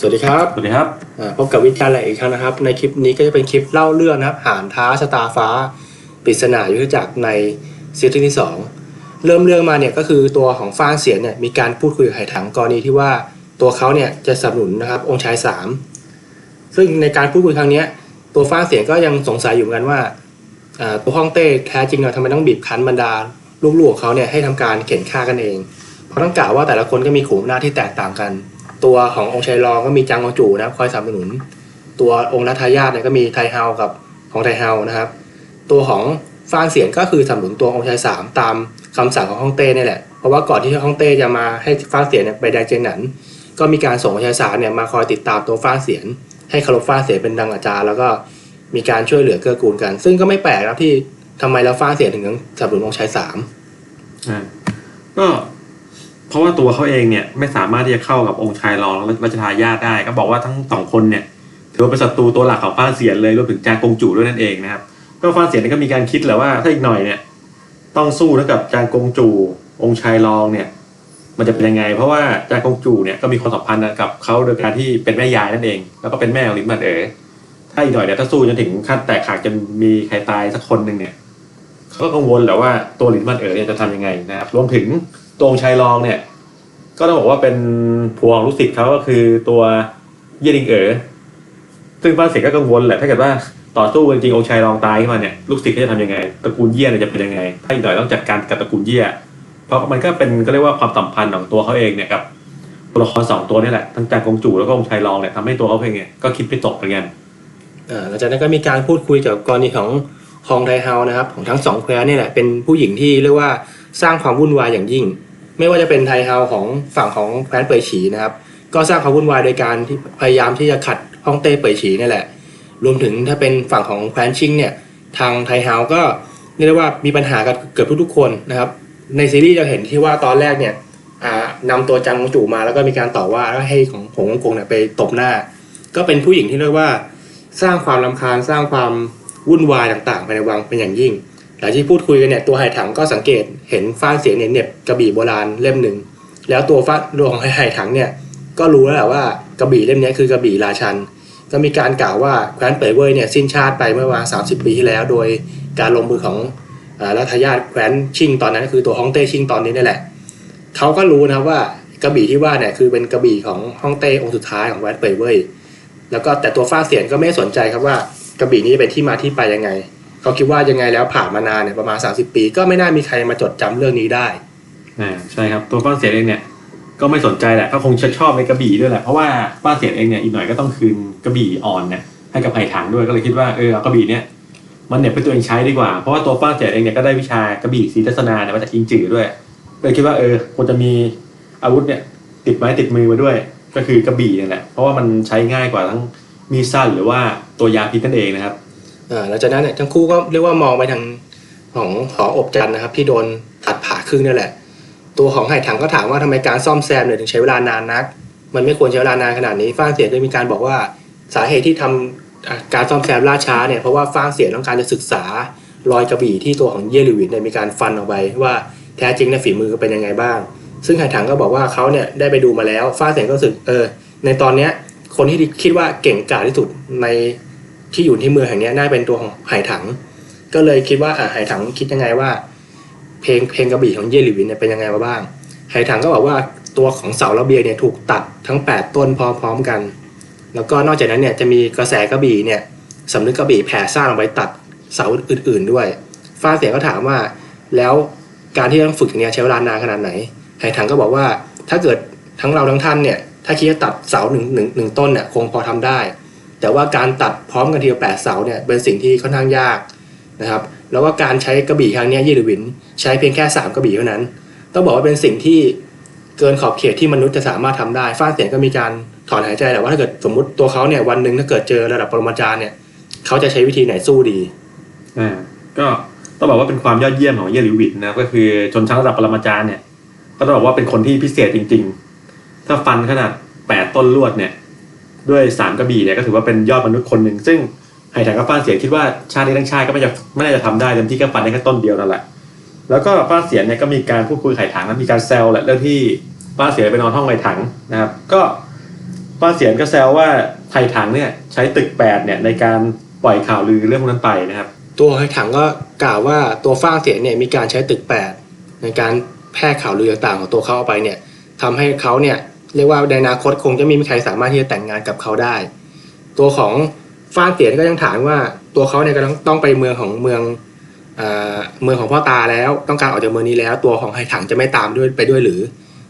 สวัสดีครับ สวัสดีครับอ่าพบกับวิทยาแหล่อีกครั้งนะครับ ในคลิปนี้ก็จะเป็นคลิปเล่าเรื่องนะครับ หานท้าชะตาฟ้าปริศนายุทธจักรในซีซั่นที่ 2 เริ่มเรื่องมาเนี่ยก็คือตัวของฟ้างเสียนเนี่ยมีการพูดคุยกับไหถังกรณีที่ว่าตัวเขาเนี่ยจะสนับสนุนนะครับองค์ชาย 3 ซึ่งในการพูดคุยครั้งเนี้ยตัวฟ้างเสียนก็ยังสงสัยอยู่เหมือนกันว่าอ่าตัวฮ่องเต้แท้จริงเนี่ยทำไมต้องบีบคั้นบรรดาลูกๆของเขาเนี่ยให้ทำการเข็นฆ่ากันเอง เพราะต้องกล่าวว่าแต่ละคนก็มีขุมหน้าที่แตกต่างกัน ตัวขององค์ชัยรองก็มีจางกงจูนะครับคอยสนับสนุน ตัวองค์รัฐายาทเนี่ยก็มีไทเฮากับของไทเฮานะครับ ตัวของฟางเสียนก็คือสนับสนุนตัวองค์ชายสามตามคำสั่งของฮ่องเต้เนี่ยแหละเพราะว่าก่อนที่ฮ่องเต้จะมาให้ฟางเสียนเนี่ยไปแดงเจียงหนันก็มีการส่งองค์ชายสามเนี่ยมาคอยติดตามตัวฟางเสียนให้คารพฟางเสียนเป็นดังอาจารย์ แล้วก็มีการช่วยเหลือเกื้อกูลกัน ซึ่งก็ไม่แปลกครับที่ทำไมแล้วฟางเสียนถึงต้องสนับสนุนองค์ชายสามอ่าก็ เพราะว่าตัวเขาเองเนี่ยไม่สามารถที่จะเข้ากับองค์ชายรองรัชทายาทได้ ก็บอกว่าทั้งสองคนเนี่ยถือว่าเป็นศัตรูตัวหลักของฟ้าเสียนเลยรวมถึงจางกงจู่ด้วยนั่นเองนะครับก็ฟ้าเสียนก็มีการคิดแหละว่าถ้าอีกหน่อยเนี่ยต้องสู้กับจางกงจู่องค์ชายรองเนี่ยมันจะเป็นยังไง เพราะว่าจางกงจู่เนี่ยก็มีความสัมพันธ์กับเขาโดยการที่เป็นแม่ยายนั่นเอง แล้วก็เป็นแม่ของลินมันเอ๋ถ้าอีกหน่อยเนี่ยถ้าสู้จนถึงขั้นแตกหักจนมีใครตายสักคนหนึ่งเนี่ยเขาก็กังวลแหละว่าตัวหลินมันเอ๋เนี่ยจะทำยังไงนะครับรวมถึง ตัวองชายรองเนี่ย ก็ต้องบอกว่าเป็นพวงลูกศิษย์เขาก็คือตัวเยดิงเอ๋อซึ่งบ้านเสียก็กังวลแหละถ้าเกิดว่าต่อสู้กันจริงองค์ชายรองตายขึ้นมาเนี่ยลูกศิษย์เขาจะทำยังไงตระกูลเยี่ยนจะเป็นยังไงถ้าอีกหน่อยต้องจัดการกับตระกูลเยี่ยเพราะมันก็เป็นก็เรียกว่าความสัมพันธ์ของตัวเขาเองเนี่ยกับตัวละครสองตัวนี่แหละทั้งจางกงจู่แล้วก็องค์ชายรองเนี่ยทำให้ตัวเขาเองเนี่ยก็คิดไม่ตกเหมือนกันหลังจากนั้นก็มีการพูดคุยเกี่ยวกับกรณีของฮองไทเฮานะครับของทั้งสองแคว้นนี่แหละเป็นผู้หญิงที่เรียกว่าสร้างความวุ่นวายอย่างยิ่ง ไม่ว่าจะเป็นไทเฮาของฝั่งของแคว้นเป่ยฉีนะครับ ก็สร้างความวุ่นวายโดยการที่พยายามที่จะขัดฮ่องเต้เป่ยฉีนี่แหละ รวมถึงถ้าเป็นฝั่งของแคว้นชิงเนี่ยทางไทเฮาก็เรียกได้ว่ามีปัญหากับเกือบทุกๆคนนะครับ ในซีรีส์จะเห็นที่ว่าตอนแรกเนี่ยอ่านำตัวจางงจู่มาแล้วก็มีการต่อว่าแล้วให้ของหงกงเนี่ยไปตบหน้า ก็เป็นผู้หญิงที่เรียกว่าสร้างความรำคาญสร้างความวุ่นวายต่างๆภายในวังเป็นอย่างยิ่ง หลังที่พูดคุยกันเนี่ยตัวไหถังก็สังเกตเห็นฟ้านเสียงเนี่ยเหน็บกระบี่โบราณเล่มหนึ่งแล้วตัวฟ้าตัวของไหถังเนี่ยก็รู้แล้วแหละว่ากระบี่เล่มนี้คือกระบี่ราชัน ก็มีการกล่าวว่าแคว้นเป่ยเว่ยเนี่ยสิ้นชาติไปเมื่อประมาณ30ปีที่แล้ว โดยการลงมือของอรัฐญายาทแคว้นชิงตอนนั้นคือตัวฮ่องเต้ชิงตอนนี้นี่แหละเขาก็รู้นะครับว่ากระบี่ที่ว่าเนี่ยคือเป็นกระบี่ของฮ่องเต้องค์สุดท้ายของแคว้นเป่ยเว่ยแล้วก็แต่ตัวฟ้าเสียนก็ไม่สนใจครับว่ากระบี่นี้เป็นที่มาที่ไปยังไง เขาคิดว่ายังไงแล้วผ่านมานานเนี่ยประมาณ 30 ปี ก็ไม่น่ามีใครมาจดจำเรื่องนี้ได้อ่าใช่ครับตัวป้าเสียเองเนี่ยก็ไม่สนใจแหละก็คงจะชอบในกระบี่ด้วยแหละเพราะว่าป้าเสียเองเนี่ยอีกหน่อยก็ต้องคืนกระบี่อ่อนเนี่ยให้กับไผ่ถังด้วยก็เลยคิดว่าเออเอากระบี่เนี่ยมันเนี่ยเป็นตัวเองใช้ดีกว่าเพราะว่าตัวป้าเสียเองเนี่ยก็ได้วิชากระบี่ศรีทัศนาเนี่ยมาจากอิงจือด้วยก็เลยคิดว่าเออควรจะมีอาวุธเนี่ยติดไม้ติดมือมาด้วย ก็คือกระบี่เนี่ยแหละเพราะว่ามันใช้ง่ายกว่าทั้งมีสั้นหรือว่าตัวยาพิษนั่นเองนะครับ หลังจากนั้นเนี่ยทั้งคู่ก็เรียกว่ามองไปทางของหออบจันนะครับ ที่โดนตัดผ่าครึ่งนี่แหละ ตัวของไห่ถังก็ถามว่าทำไมการซ่อมแซมเนี่ยถึงใช้เวลานานนัก มันไม่ควรใช้เวลานานขนาดนี้ฟ้างเสียก็มีการบอกว่าสาเหตุที่ทำอ่าการซ่อมแซมล่าช้าเนี่ยเพราะว่าฟ้างเสียต้องการจะศึกษารอยกระบี่ที่ตัวของเยลิวินเนี่ยมีการฟันออกไปว่าแท้จริงในยฝีมือเป็นยังไงบ้าง ซึ่งไห่ถังก็บอกว่าเขาเนี่ยได้ไปดูมาแล้วฟ้างเสียก็รู้สึกเออในตอนเนี้ยคนที่คิดว่าเก่งกาจที่สุดใน ที่อยู่ที่เมืองแห่งนี้น่าเป็นตัวของไหถัง ก็เลยคิดว่าอ่าไหถังคิดยังไงว่า เพลงเพลงกระบี่ของเยลิวินเนี่ยเป็นยังไงมาบ้างไหถังก็บอกว่าตัวของเสาระเบียงเนี่ยถูกตัดทั้ง 8 ต้นพร้อมๆกัน แล้วก็นอกจากนั้นเนี่ยจะมีกระแสกระบี่เนี่ยสำนึกกระบี่แผ่ซ่านออกไปตัดเสาอื่น ๆด้วยฟ้าเสียงก็ถามว่า แล้วการที่ต้องฝึกอย่างเนี้ยใช้เวลานานขนาดไหนไหถังก็บอกว่าถ้าเกิดทั้งเราทั้งท่านเนี่ยถ้าคิดจะตัดเสาหนึ่งหนึ่งหนึ่งต้นเนี่ยคงพอทำได้ แต่ว่าการตัดพร้อมกันทีละแปดเสาเนี่ยเป็นสิ่งที่ค่อนข้างยากนะครับ แล้วว่าการใช้กระบี่ครั้งนี้ยยี่หรือวินใช้เพียงแค่สามกระบี่เท่านั้น ต้องบอกว่าเป็นสิ่งที่เกินขอบเขตที่มนุษย์จะสามารถทำได้ฟ้าเสียงก็มีการถอนหายใจแต่ว่าถ้าเกิดสมมติตัวเขาเนี่ยวันหนึ่งถ้าเกิดเจอระดับปรมาจารย์เนี่ยเขาจะใช้วิธีไหนสู้ดีอ่าก็ต้องบอกว่าเป็นความยอดเยี่ยมของเยลิวิดนะก็คือชนชั้นระดับปรมาจารย์เนี่ยก็ต้องบอกว่าเป็นคนที่พิเศษจริง ๆ ถ้าฟันขนาดแปดต้นลวดเนี่ย ด้วยสามกระบี่เนี่ยก็ถือว่าเป็นยอดมนุษย์คนหนึ่งซึ่งไห่ถังกับฟ้านเสียคิดว่าชาตินี้ทั้งชาติก็ไม่จะไม่น่าจะทำได้เต็มที่ก็ฟันได้แค่ต้นเดียวนั่นแหละแล้วก็ฟ้านเสียเนี่ยก็มีการพูดคุยไห่ถังและมีการแซวแหละเรื่องที่ฟ้านเสียไปนอนห้องไห่ถังนะครับ ก็ป้าเสียก็แซวว่าไผ่ถังเนี่ยใช้ตึกแปดเนี่ยในการปล่อยข่าวลือเรื่องพวกนั้นไปนะครับ ตัวไอ้ถังก็กล่าวว่าตัวฟ้าเสียเนี่ยมีการใช้ตึกแปดในการแพร่ข่าวลือต่างๆของตัวเขาออกไปเนี่ยทำให้เขาเนี่ย เรียกว่าในอนาคตคงจะไม่มีใครสามารถที่จะแต่งงานกับเขาได้ ตัวของฟ้างเสียนก็ยังถามว่าตัวเขาเนี่ยก็ต้องต้องไปเมืองของเมืองเมืองของพ่อตาแล้วต้องการออกจากเมืองนี้แล้ว ตัวของไฮถังจะไม่ตามด้วยไปด้วยหรือ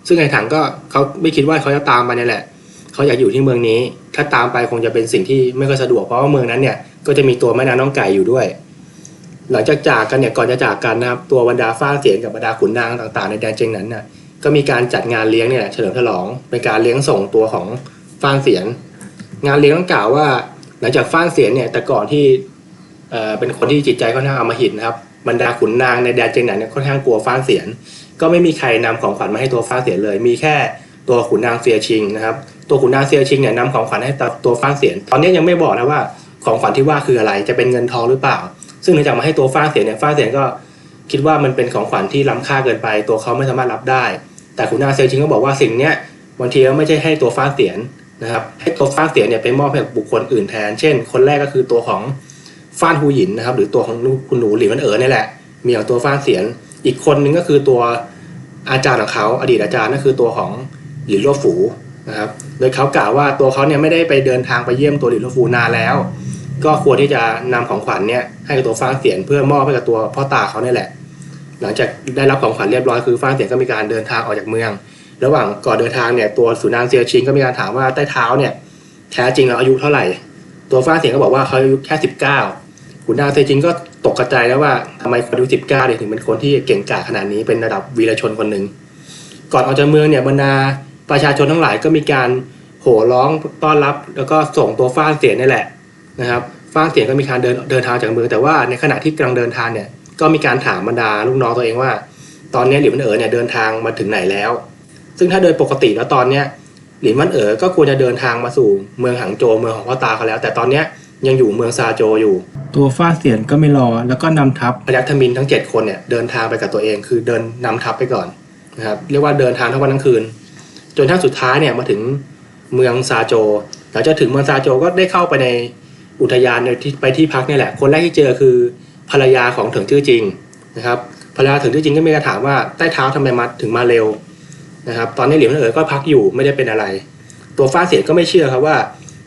ซึ่งไฮถังก็เขาไม่คิดว่าเขาจะตามมาเนี่ยแหละเขาอยากอยู่ที่เมืองนี้ ถ้าตามไปคงจะเป็นสิ่งที่ไม่ค่อยสะดวกเพราะว่าเมืองนั้นเนี่ยก็จะมีตัวแม่นางน้องไก่อยู่ด้วย หลังจากจากกันเนี่ยก่อนจะจากกันนะครับตัวบรรดาฟ้าเสียนกับบรรดาขุนนางต่างๆ ในแดนเจงนั้นน่ะ ก็มีการจัดงานเลี้ยงเนี่ยเฉลิมฉลองเป็นการเลี้ยงส่งตัวของฟ้านเสียน งานเลี้ยงต้องกล่าวว่า หลังจากฟ้านเสียนเนี่ยแต่ก่อนที่เอ่อเป็นคนที่จิตใจค่อนข้างอมหิตนะครับบรรดาขุนนางในแดนเจงนั้นเนี่ยค่อนข้างกลัวฟ้านเสียน ก็ไม่มีใครนำของขวัญมาให้ตัวฟ้านเสียนเลย มีแค่ตัวขุนนางเซียชิงนะครับตัวขุนนางเซียชิงเนี่ยนำของขวัญให้ตัวฟ้านเสียน ตอนนี้ยังไม่บอกนะว่าของขวัญที่ว่าคืออะไรจะเป็นเงินทองหรือเปล่า ซึ่งเนื่องจากมาให้ตัวฟ้าเสียนเนี่ยฟ้าเสียนก็คิดว่ามันเป็นของขวัญที่ล้ำค่าเกินไป ตัวเขาไม่สามารถรับได้ แต่คุณนาเซลชิงก็บอกว่าสิ่งเนี้ยบางทีก็ไม่ใช่ให้ตัวฟ้าเสียนนะครับให้ตัวฟ้าเสียนเนี่ยไปมอบให้กับบุคคลอื่นแทน เช่น คนแรกก็คือตัวของฟ้านฮูหยินนะครับหรือตัวของคุณหนูหลินมันเอ๋อนี่แหละ มีอางตัวฟ้าเสียน อีกคนนึงก็คือตัวอาจารย์ของเขาอดีตอาจารย์นั่นคือตัวของหลินโลฝูนะครับโดยเขากล่าวว่าตัวเขาเนี่ยไม่ได้ไปเดินทางไปเยี่ยมตัวหลินโลฝูนานแล้ว ก็ควรที่จะนำของขวัญเนี่ยให้กับตัวฟ้าเสียนเพื่อมอบให้กับตัวพ่อตาเขาเนี่ยแหละ หลังจากได้รับของขวัญเรียบร้อยคือฟ้างเสียก็มีการเดินทางออกจากเมือง ระหว่างก่อนเดินทางเนี่ยตัวสุนานเซียชิงก็มีการถามว่าใต้เท้าเนี่ยแท้จริงแล้วอายุเท่าไหร่ ตัวฟ้างเสียก็บอกว่าเขาอายุแค่สิบเก้าขุนนางเซียชิงก็ตกกระจายแล้วว่าทำไมคนอายุสิบเก้าถึงเป็นคนที่เก่งกาจขนาดนี้เป็นระดับวีรชนคนหนึ่งก่อนออกจากเมืองเนี่ยบรรดาประชาชนทั้งหลายก็มีการโห่ร้องต้อนรับ แล้วก็ส่งตัวฟ้าเสียนนี่แหละนะครับฟ้าเสียงก็มีการเดินเดินทางจากเมืองแต่ว่าในขณะที่กำลังเดินทางเนี่ย ก็มีการถามบรรดาลูกน้องตัวเองว่า ตอนนี้หลินวันเอ๋อเนี่ยเดินทางมาถึงไหนแล้ว ซึ่งถ้าโดยปกติแล้วตอนเนี้ยหลินวันเอ๋อก็ควรจะเดินทางมาสู่เมืองหางโจวเมืองของพ่อตาเขาแล้ว แต่ตอนเนี้ยยังอยู่เมืองซาโจวอยู่ ตัวฟ้าเสียนก็ไม่รอ แล้วก็นำทัพพยัคฆ์ทมินทั้ง 7 คนเนี่ยเดินทางไปกับตัวเองคือเดินนำทัพไปก่อนนะครับเรียกว่าเดินทางทั้งวันทั้งคืน จนถ้าสุดท้ายเนี่ยมาถึงเมืองซาโจวหลังจากถึงเมืองซาโจวก็ได้เข้าไปในอุทยานในที่ไปที่พักเนี่ยแหละ คนแรกที่เจอคือ ภรรยาของเถิงชื่อจริงนะครับภรรยาเถิงชื่อจริงก็มีการถามว่าใต้เท้าทำไมมาถึงมาเร็วนะครับตอนนี้เหลียวเอ๋อก็พักอยู่ไม่ได้เป็นอะไร ตัวฟ้าเสียก็ไม่เชื่อครับว่า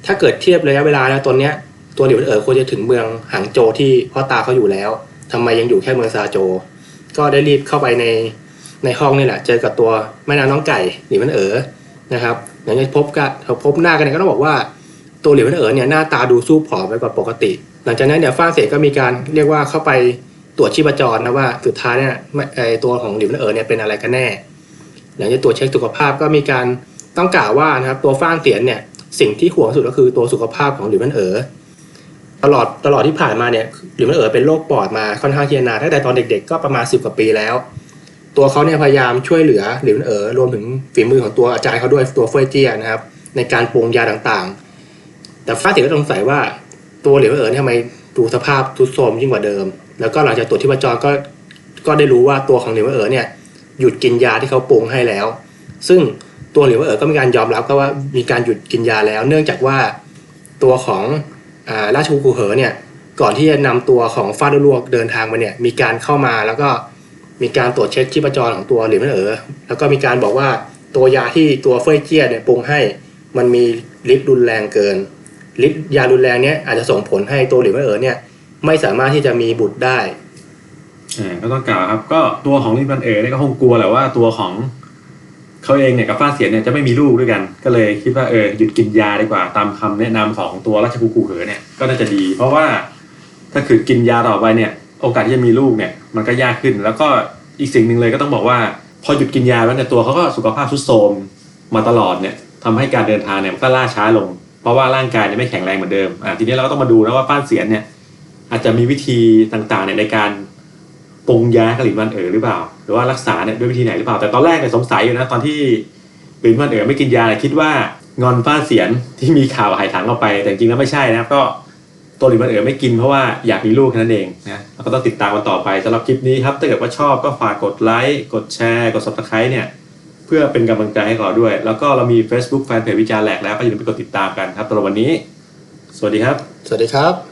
ถ้าเกิดเทียบระยะเวลาแล้วตอนเนี้ยตัวเหลียวเอ๋อควรจะถึงเมืองหางโจที่พ่อตาเขาอยู่แล้วทำไมยังอยู่แค่เมืองซาโจ ก็ได้รีบเข้าไปในในห้องนี่แหละ เจอกับตัวแม่นางน้องไก่เหลียวเอ๋อนะครับหลังจากพบกันพบหน้ากันก็ต้องบอกว่าตัวเหลียวเอ๋อเนี่ยหน้าตาดูสู้ผอมไปกว่าปกติ หลังจากนั้นเนี่ยฟ้าเสกก็มีการเรียกว่าเข้าไปตรวจชีพจรนะว่าสุดท้ายเนี่ยไอตัวของหลียวเอ๋อเนี่ยเป็นอะไรกันแน่ หลังจากตรวจเช็คสุขภาพก็มีการต้องกล่าวว่านะครับตัวฟ้าเสียนเนี่ยสิ่งที่ห่วงสุดก็คือตัวสุขภาพของหลิวมันเอ๋อตลอดตลอดที่ผ่านมาเนี่ยหลิวมันเอ๋อเป็นโรคปอดมาค่อนข้างเที่จะนานตั้งแต่ตอนเด็ก ๆ ก็ประมาณสิบกว่าปีแล้ว ตัวเขาเนี่ยพยายามช่วยเหลือหลิวมันเอ๋อรวมถึงฝีมือของตัวอาจารย์เขาด้วยตัวเฟยเจียนะครับในการปรุงยาต่างๆ แต่ฟ้าเสียก็สงสัยว่า ตัวเหลียวเอ๋อเนี่ยทำไมดูสภาพทุดโทรมยิ่งกว่าเดิม แล้วก็หลังจากตรวจที่ประจรก็ก็ได้รู้ว่าตัวของเหลียวเอ๋อเนี่ยหยุดกินยาที่เขาปรุงให้แล้ว ซึ่งตัวเหลียวเอ๋อก็มีการยอมรับก็ว่ามีการหยุดกินยาแล้ว เนื่องจากว่าตัวของอาราชกุกูเหอเนี่ยก่อนที่จะนำตัวของฟาดลวกเดินทางมาเนี่ยมีการเข้ามาแล้วก็มีการตรวจเช็คชีพจรของตัวเหลียวเอ๋อแล้วก็มีการบอกว่าตัวยาที่ตัวเฟยเจี้ยเนี่ยปรุงให้มันมีฤทธิ์รุนแรงเกิน ฤทธิ์ยารุนแรงเนี้ยอาจจะส่งผลให้ตัวหลิวเอ๋อเนี่ย ไม่สามารถที่จะมีบุตรได้อ่าก็ต้องกล่าวครับ ก็ตัวของลิบันเอ๋เนี่ยก็คงกลัวแหละว่าตัวของเขาเองเนี่ยกับฟ้าเสียนเนี่ยจะไม่มีลูกด้วยกัน ก็เลยคิดว่าเออหยุดกินยาดีกว่า ตามคำแนะนำของตัวราชกุกูเหอเนี่ยก็น่าจะดี เพราะว่าถ้าคือกินยาต่อไปเนี่ย โอกาสที่จะมีลูกเนี่ย มันก็ยากขึ้น แล้วก็อีกสิ่งหนึ่งเลยก็ต้องบอกว่า พอหยุดกินยาแล้วเนี่ยตัวเขาก็สุขภาพทรุดโทรมมาตลอดเนี่ยทำให้การเดินทางเนี่ยก็ล่าช้าลง เพราะว่าร่างกายเนี่ยไม่แข็งแรงเหมือนเดิมอ่าทีนี้เราก็ต้องมาดูนะว่าฟ้านเสียนเนี่ย อาจจะมีวิธีต่างๆเนี่ยในการปรุงยากบหลินวันเอ๋อหรือเปล่า หรือว่ารักษาเนี่ยด้วยวิธีไหนหรือเปล่าแต่ตอนแรกเนี่ยสงสัยอยู่นะตอนที่หลินวันเอ๋อไม่กินยาเนี่ยคิดว่างอนฟ้านเสียนที่มีข่าวหายถังออกไป แต่จริงแล้วไม่ใช่นะครับก็ตัวหลินวันเอ๋อไม่กินเพราะว่าอยากมีลูกแค่นั้นเองนะเราก็ต้องติดตามกันต่อไปสำหรับคลิปนี้ครับถ้าเกิดว่าชอบก็ฝากกดไลค์กดแชร์กด subscribe เนี่ย พื่อเป็นกำลังใจให้เขาด้วย แล้วก็เรามี Facebook แฟนเพจวิจารณ์แหลกแล้วก็อย่าลืมไปกดติดตามกันครับสำหรับวันนี้ สวัสดีครับ สวัสดีครับ